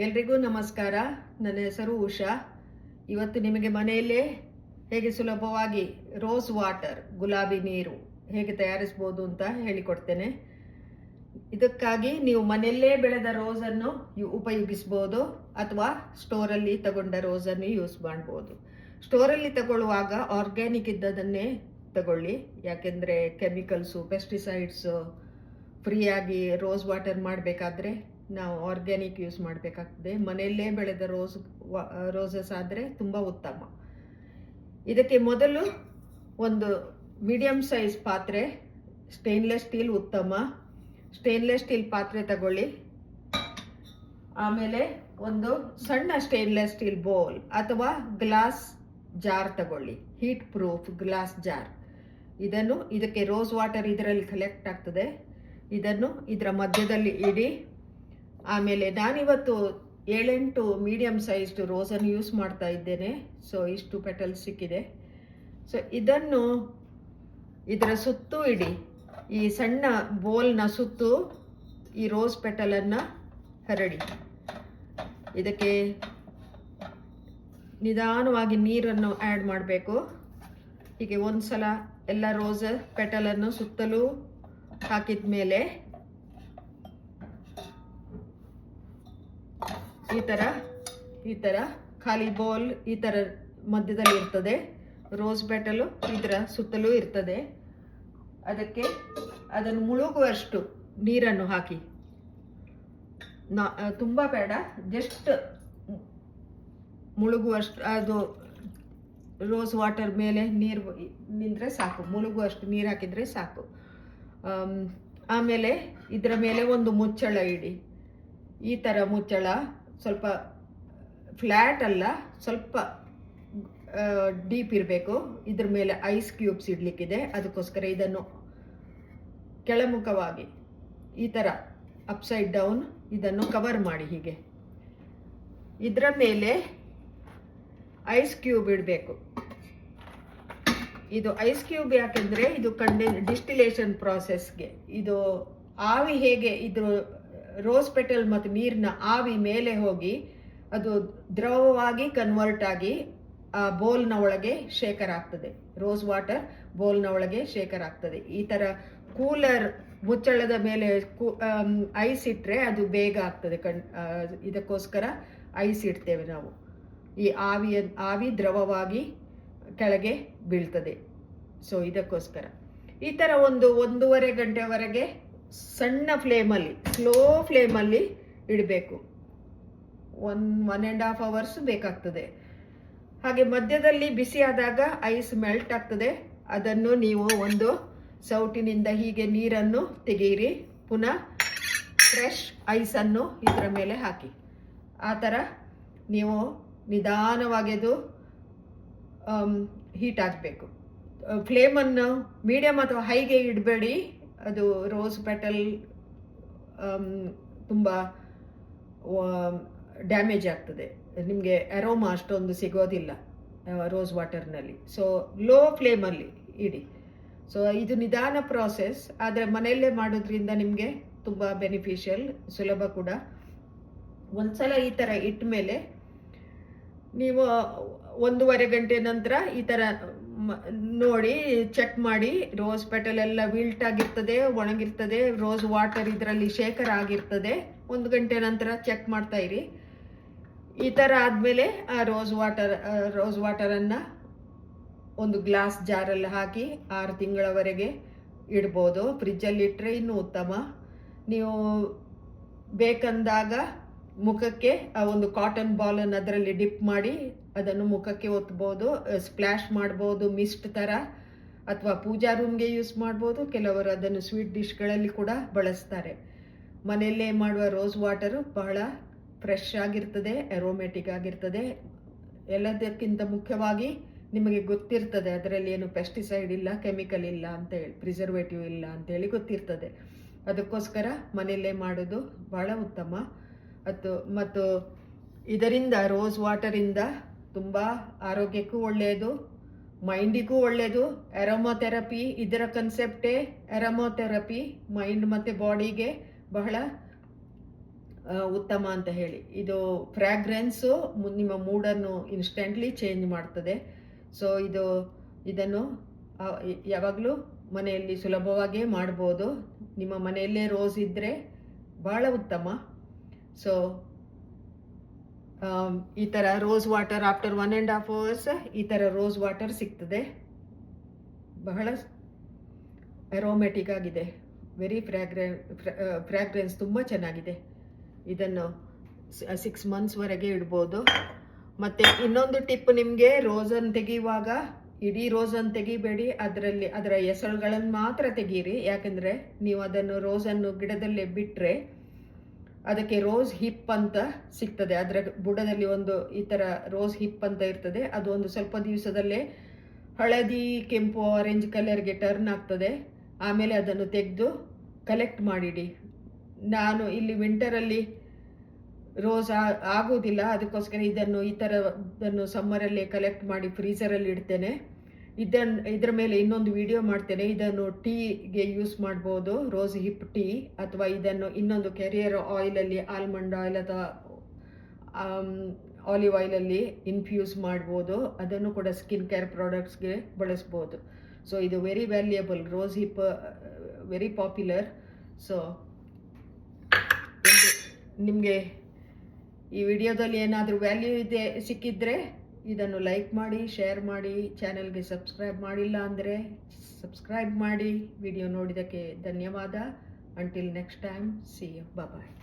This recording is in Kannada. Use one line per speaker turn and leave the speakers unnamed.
ಎಲ್ರಿಗೂ ನಮಸ್ಕಾರ. ನನ್ನ ಹೆಸರು ಉಷಾ. ಇವತ್ತು ನಿಮಗೆ ಮನೆಯಲ್ಲೇ ಹೇಗೆ ಸುಲಭವಾಗಿ ರೋಸ್ ವಾಟರ್, ಗುಲಾಬಿ ನೀರು ಹೇಗೆ ತಯಾರಿಸ್ಬೋದು ಅಂತ ಹೇಳಿಕೊಡ್ತೇನೆ. ಇದಕ್ಕಾಗಿ ನೀವು ಮನೆಯಲ್ಲೇ ಬೆಳೆದ ರೋಸನ್ನು ಉಪಯೋಗಿಸ್ಬೋದು ಅಥವಾ ಸ್ಟೋರಲ್ಲಿ ತಗೊಂಡ ರೋಸನ್ನು ಯೂಸ್ ಮಾಡ್ಬೋದು. ಸ್ಟೋರಲ್ಲಿ ತಗೊಳ್ಳುವಾಗ ಆರ್ಗ್ಯಾನಿಕ್ ಇದ್ದದನ್ನೇ ತಗೊಳ್ಳಿ. ಯಾಕೆಂದರೆ ಕೆಮಿಕಲ್ಸು ಪೆಸ್ಟಿಸೈಡ್ಸು ಫ್ರೀಯಾಗಿ ರೋಸ್ ವಾಟರ್ ಮಾಡಬೇಕಾದ್ರೆ ನಾವು ಆರ್ಗ್ಯಾನಿಕ್ ಯೂಸ್ ಮಾಡಬೇಕಾಗ್ತದೆ. ಮನೆಯಲ್ಲೇ ಬೆಳೆದ ರೋಸ್ ರೋಸಸ್ ಆದರೆ ತುಂಬ ಉತ್ತಮ. ಇದಕ್ಕೆ ಮೊದಲು ಒಂದು ಮೀಡಿಯಮ್ ಸೈಜ್ ಪಾತ್ರೆ ಸ್ಟೇನ್ಲೆಸ್ ಸ್ಟೀಲ್ ಉತ್ತಮ. ಸ್ಟೇನ್ಲೆಸ್ ಸ್ಟೀಲ್ ಪಾತ್ರೆ ತಗೊಳ್ಳಿ. ಆಮೇಲೆ ಒಂದು ಸಣ್ಣ ಸ್ಟೇನ್ಲೆಸ್ ಸ್ಟೀಲ್ ಬೌಲ್ ಅಥವಾ ಗ್ಲಾಸ್ ಜಾರ್ ತಗೊಳ್ಳಿ. ಹೀಟ್ ಪ್ರೂಫ್ ಗ್ಲಾಸ್ ಜಾರ್ ಇದನ್ನು, ಇದಕ್ಕೆ ರೋಸ್ ವಾಟರ್ ಇದರಲ್ಲಿ ಕಲೆಕ್ಟ್ ಆಗ್ತದೆ. ಇದನ್ನು, ಇದರ ಮಧ್ಯದಲ್ಲಿ ಇಡಿ. ಆಮೇಲೆ ನಾನಿವತ್ತು ಏಳೆಂಟು ಮೀಡಿಯಂ ಸೈಜ್ಡ್ ರೋಸನ್ನು ಯೂಸ್ ಮಾಡ್ತಾ ಇದ್ದೇನೆ. ಸೊ ಇಷ್ಟು ಪೆಟಲ್ ಸಿಕ್ಕಿದೆ. ಸೊ ಇದನ್ನು ಇದರ ಸುತ್ತು ಇಡಿ. ಈ ಸಣ್ಣ ಬೋಲ್ನ ಸುತ್ತು ಈ ರೋಸ್ ಪೆಟಲನ್ನು ಹರಡಿ. ಇದಕ್ಕೆ ನಿಧಾನವಾಗಿ ನೀರನ್ನು ಆ್ಯಡ್ ಮಾಡಬೇಕು. ಹೀಗೆ ಒಂದು ಸಲ ಎಲ್ಲ ರೋಸ್ ಪೆಟಲನ್ನು ಸುತ್ತಲೂ ಹಾಕಿದ ಮೇಲೆ ಈ ಥರ ಈ ಥರ ಖಾಲಿ ಬೌಲ್ ಈ ಥರ ಮಧ್ಯದಲ್ಲಿ ಇರ್ತದೆ. ರೋಸ್ ಪೆಟಲು ಇದರ ಸುತ್ತಲೂ ಇರ್ತದೆ. ಅದಕ್ಕೆ ಅದನ್ನು ಮುಳುಗುವಷ್ಟು ನೀರನ್ನು ಹಾಕಿ. ನಾ ತುಂಬ ಬೇಡ. ಜಸ್ಟ್ ಮುಳುಗುವಷ್ಟು, ಅದು ರೋಸ್ ವಾಟರ್ ಮೇಲೆ ನೀರು ನಿಂದರೆ ಸಾಕು. ಮುಳುಗುವಷ್ಟು ನೀರು ಹಾಕಿದರೆ ಸಾಕು. ಆಮೇಲೆ ಇದರ ಮೇಲೆ ಒಂದು ಮುಚ್ಚಳ ಇಡಿ. ಈ ಥರ ಮುಚ್ಚಳ ಸ್ವಲ್ಪ ಫ್ಲ್ಯಾಟ್ ಅಲ್ಲ, ಸ್ವಲ್ಪ ಡೀಪ್ ಇರಬೇಕು. ಇದ್ರ ಮೇಲೆ ಐಸ್ ಕ್ಯೂಬ್ಸ್ ಇಡಲಿಕ್ಕಿದೆ. ಅದಕ್ಕೋಸ್ಕರ ಇದನ್ನು ಕೆಳಮುಖವಾಗಿ ಈ ಥರ ಅಪ್ಸೈಡ್ ಡೌನ್ ಇದನ್ನು ಕವರ್ ಮಾಡಿ ಹೀಗೆ. ಇದರ ಮೇಲೆ ಐಸ್ ಕ್ಯೂಬ್ ಇಡಬೇಕು. ಇದು ಐಸ್ ಕ್ಯೂಬ್ ಯಾಕೆಂದರೆ ಇದು ಕಂಡೆ ಡಿಸ್ಟಿಲೇಷನ್ ಪ್ರಾಸೆಸ್ಗೆ ಇದು ಆವಿ ಹೇಗೆ ಇದು ರೋಸ್ ಪೆಟಲ್ ಮತ್ತು ನೀರಿನ ಆವಿ ಮೇಲೆ ಹೋಗಿ ಅದು ದ್ರವವಾಗಿ ಕನ್ವರ್ಟ್ ಆಗಿ, ಆ, ಬೋಲ್ನ ಒಳಗೆ ಶೇಖರ ಆಗ್ತದೆ. ರೋಸ್ ವಾಟರ್ ಬೋಲ್ನ ಒಳಗೆ ಶೇಖರ ಆಗ್ತದೆ. ಈ ಥರ ಕೂಲರ್ ಮುಚ್ಚಳದ ಮೇಲೆ ಐಸ್ ಇಟ್ಟರೆ ಅದು ಬೇಗ ಆಗ್ತದೆ. ಕಣ್ ಇದಕ್ಕೋಸ್ಕರ ಐಸ್ ಇಡ್ತೇವೆ ನಾವು. ಈ ಆವಿಯ, ಆವಿ ದ್ರವವಾಗಿ ಕೆಳಗೆ ಬೀಳ್ತದೆ. ಸೊ ಇದಕ್ಕೋಸ್ಕರ. ಈ ಥರ ಒಂದು ಒಂದೂವರೆ ಗಂಟೆವರೆಗೆ ಸಣ್ಣ ಫ್ಲೇಮಲ್ಲಿ ಸ್ಲೋ ಫ್ಲೇಮಲ್ಲಿ ಇಡಬೇಕು. One one and half hours ಬೇಕಾಗ್ತದೆ. ಹಾಗೆ ಮಧ್ಯದಲ್ಲಿ ಬಿಸಿ ಆದಾಗ ಐಸ್ ಮೆಲ್ಟ್ ಆಗ್ತದೆ. ಅದನ್ನು ನೀವು ಒಂದು ಸೌಟಿನಿಂದ ಹೀಗೆ ನೀರನ್ನು ತೆಗೆಯಿರಿ. ಪುನಃ ಫ್ರೆಶ್ ಐಸನ್ನು ಇದರ ಮೇಲೆ ಹಾಕಿ. ಆ ಥರ ನೀವು ನಿಧಾನವಾಗಿ ಅದು ಹೀಟ್ ಆಗಬೇಕು ಫ್ಲೇಮನ್ನು ಮೀಡಿಯಮ್ ಅಥವಾ ಹೈಗೆ ಇಡಬೇಡಿ. ಅದು ರೋಸ್ ಪೆಟಲ್ ತುಂಬ ಡ್ಯಾಮೇಜ್ ಆಗ್ತದೆ. ನಿಮಗೆ ಅರೋಮಾ ಅಷ್ಟೊಂದು ಸಿಗೋದಿಲ್ಲ ರೋಸ್ ವಾಟರ್ನಲ್ಲಿ. ಸೊ ಲೋ ಫ್ಲೇಮಲ್ಲಿ ಇಡಿ. ಸೊ ಇದು ನಿಧಾನ ಪ್ರಾಸೆಸ್ ಆದರೆ ಮನೆಯಲ್ಲೇ ಮಾಡೋದ್ರಿಂದ ನಿಮಗೆ ತುಂಬ ಬೆನಿಫಿಷಿಯಲ್ ಸುಲಭ ಕೂಡ. ಒಂದ್ಸಲ ಈ ಥರ ಇಟ್ಟ ಮೇಲೆ ನೀವು ಒಂದೂವರೆ ಗಂಟೆ ನಂತರ ಈ ಥರ ನೋಡಿ ಚೆಕ್ ಮಾಡಿ. ರೋಸ್ ಪೆಟಲ್ ಎಲ್ಲ ವಿಲ್ಟ್ ಆಗಿರ್ತದೆ, ಒಣಗಿರ್ತದೆ. ರೋಸ್ ವಾಟರ್ ಇದರಲ್ಲಿ ಶೇಖರ ಆಗಿರ್ತದೆ. ಒಂದು ಗಂಟೆ ನಂತರ ಚೆಕ್ ಮಾಡ್ತಾ ಇರಿ. ಈ ಥರ ಆದಮೇಲೆ ಆ ರೋಸ್ ವಾಟರ್ ರೋಸ್ ವಾಟರನ್ನು ಒಂದು ಗ್ಲಾಸ್ ಜಾರಲ್ಲಿ ಹಾಕಿ ಆರು ತಿಂಗಳವರೆಗೆ ಇಡ್ಬೋದು. ಫ್ರಿಜ್ಜಲ್ಲಿ ಇಟ್ಟರೆ ಇನ್ನೂ ಉತ್ತಮ. ನೀವು ಬೇಕಂದಾಗ ಮುಖಕ್ಕೆ, ಆ ಒಂದು ಕಾಟನ್ ಬಾಲನ್ನು ಅದರಲ್ಲಿ ಡಿಪ್ ಮಾಡಿ, ಅದನ್ನು ಮುಖಕ್ಕೆ ಒತ್ಬೋದು ಸ್ಪ್ಲಾಶ್ ಮಾಡ್ಬೋದು ಮಿಸ್ಟ್ ಥರ ಅಥವಾ ಪೂಜಾ ರೂಮ್ಗೆ ಯೂಸ್ ಮಾಡ್ಬೋದು, ಕೆಲವರು ಅದನ್ನು ಸ್ವೀಟ್ ಡಿಶ್ಗಳಲ್ಲಿ ಕೂಡ ಬಳಸ್ತಾರೆ. ಮನೆಯಲ್ಲೇ ಮಾಡುವ ರೋಸ್ ವಾಟರು ಬಹಳ ಫ್ರೆಶ್ ಆಗಿರ್ತದೆ ಅರೋಮೆಟಿಕ್ ಆಗಿರ್ತದೆ. ಎಲ್ಲದಕ್ಕಿಂತ ಮುಖ್ಯವಾಗಿ ನಿಮಗೆ ಗೊತ್ತಿರ್ತದೆ, ಅದರಲ್ಲಿ ಏನು ಪೆಸ್ಟಿಸೈಡ್ ಇಲ್ಲ ಕೆಮಿಕಲ್ ಇಲ್ಲ ಅಂತ ಹೇಳಿ ಪ್ರಿಸರ್ವೇಟಿವ್ ಇಲ್ಲ ಅಂತೇಳಿ ಗೊತ್ತಿರ್ತದೆ. ಅದಕ್ಕೋಸ್ಕರ ಮನೆಯಲ್ಲೇ ಮಾಡೋದು ಬಹಳ ಉತ್ತಮ. ಮತ್ತು ಮತ್ತು ಇದರಿಂದ ರೋಸ್ ವಾಟರಿಂದ ತುಂಬ ಆರೋಗ್ಯಕ್ಕೂ ಒಳ್ಳೆಯದು ಮೈಂಡಿಗೂ ಒಳ್ಳೆಯದು ಎರೋಮೊಥೆರಪಿ ಇದರ ಕನ್ಸೆಪ್ಟೇ ಎರೋಮೊಥೆರಪಿ ಮೈಂಡ್ ಮತ್ತು ಬಾಡಿಗೆ ಬಹಳ ಉತ್ತಮ ಅಂತ ಹೇಳಿ. ಇದು ಫ್ರ್ಯಾಗ್ರೆನ್ಸು ನಿಮ್ಮ ಮೂಡನ್ನು ಇನ್ಸ್ಟೆಂಟ್ಲಿ ಚೇಂಜ್ ಮಾಡ್ತದೆ. ಸೊ ಇದು, ಇದನ್ನು ಯಾವಾಗಲೂ ಮನೆಯಲ್ಲಿ ಸುಲಭವಾಗಿಯೇ ಮಾಡ್ಬೋದು. ನಿಮ್ಮ ಮನೆಯಲ್ಲೇ ರೋಸ್ ಇದ್ದರೆ ಭಾಳ ಉತ್ತಮ. ಸೊ ಈ ಥರ rose water after one and half hours ಈ ಥರ ರೋಸ್ ವಾಟರ್ ಸಿಗ್ತದೆ. ಬಹಳ ಅರೋಮ್ಯಾಟಿಕ್ ಆಗಿದೆ. ವೆರಿ ಫ್ರ್ಯಾಗ್ರೆ ಫ್ರ್ಯಾಗ್ರೆನ್ಸ್ ತುಂಬ ಚೆನ್ನಾಗಿದೆ. ಇದನ್ನು ಸಿಕ್ಸ್ ಮಂತ್ಸ್ವರೆಗೆ ಇಡ್ಬೋದು. ಮತ್ತು ಇನ್ನೊಂದು ಟಿಪ್ ನಿಮಗೆ ರೋಸನ್ನು ತೆಗೆಯುವಾಗ, ಇಡೀ ರೋಸನ್ನು ತೆಗಿಬೇಡಿ. ಅದರಲ್ಲಿ, ಅದರ ಹೆಸರುಗಳನ್ನು ಮಾತ್ರ ತೆಗೀರಿ. ಯಾಕೆಂದರೆ, ನೀವು ಅದನ್ನು ರೋಸನ್ನು ಗಿಡದಲ್ಲೇ ಬಿಟ್ಟರೆ ಅದಕ್ಕೆ ರೋಸ್ ಹಿಪ್ ಅಂತ ಸಿಗ್ತದೆ. ಅದರ ಬುಡದಲ್ಲಿ ಒಂದು ಈ ಥರ ರೋಸ್ ಹಿಪ್ ಅಂತ ಇರ್ತದೆ. ಅದು ಒಂದು ಸ್ವಲ್ಪ ದಿವಸದಲ್ಲೇ ಹಳದಿ, ಕೆಂಪು ಆರೆಂಜ್ ಕಲರ್ಗೆ ಟರ್ನ್ ಆಗ್ತದೆ. ಆಮೇಲೆ ಅದನ್ನು ತೆಗೆದು ಕಲೆಕ್ಟ್ ಮಾಡಿಡಿ. ನಾನು ಇಲ್ಲಿ ವಿಂಟರಲ್ಲಿ ರೋಸ್ ಆಗೋದಿಲ್ಲ. ಅದಕ್ಕೋಸ್ಕರ ಇದನ್ನು ಈ ಥರದನ್ನು ಸಮ್ಮರಲ್ಲೇ ಕಲೆಕ್ಟ್ ಮಾಡಿ ಫ್ರೀಸರಲ್ಲಿ ಇಡ್ತೇನೆ. ಇದನ್ನು ಇದರ ಮೇಲೆ ಇನ್ನೊಂದು ವಿಡಿಯೋ ಮಾಡ್ತೇನೆ. ಇದನ್ನು ಟೀಗೆ ಯೂಸ್ ಮಾಡ್ಬೋದು. ರೋಸ್ ಹಿಪ್ ಟೀ ಅಥವಾ ಇದನ್ನು ಇನ್ನೊಂದು ಕೆರಿಯರ್ ಆಯಿಲಲ್ಲಿ ಆಲ್ಮಂಡ್ ಆಯಿಲ್ ಅಥವಾ ಆಲಿವ್ ಆಯಿಲಲ್ಲಿ ಇನ್ಫ್ಯೂಸ್ ಮಾಡ್ಬೋದು. ಅದನ್ನು ಕೂಡ ಸ್ಕಿನ್ ಕೇರ್ ಪ್ರಾಡಕ್ಟ್ಸ್ಗೆ ಬಳಸ್ಬೋದು. ಸೊ ಇದು very valuable rose hip very popular so ನಿಮಗೆ ಈ ವಿಡಿಯೋದಲ್ಲಿ ಏನಾದರೂ ವ್ಯಾಲ್ಯೂ ಇದೆ, ಸಿಕ್ಕಿದ್ರೆ ಇದನ್ನು ಲೈಕ್ ಮಾಡಿ, ಶೇರ್ ಮಾಡಿ, ಚಾನೆಲ್ಗೆ ಸಬ್ಸ್ಕ್ರೈಬ್ ಮಾಡಿಲ್ಲ ಅಂದರೆ ಸಬ್ಸ್ಕ್ರೈಬ್ ಮಾಡಿ. ವಿಡಿಯೋ ನೋಡಿದ್ದಕ್ಕೆ ಧನ್ಯವಾದ. Until next time see bye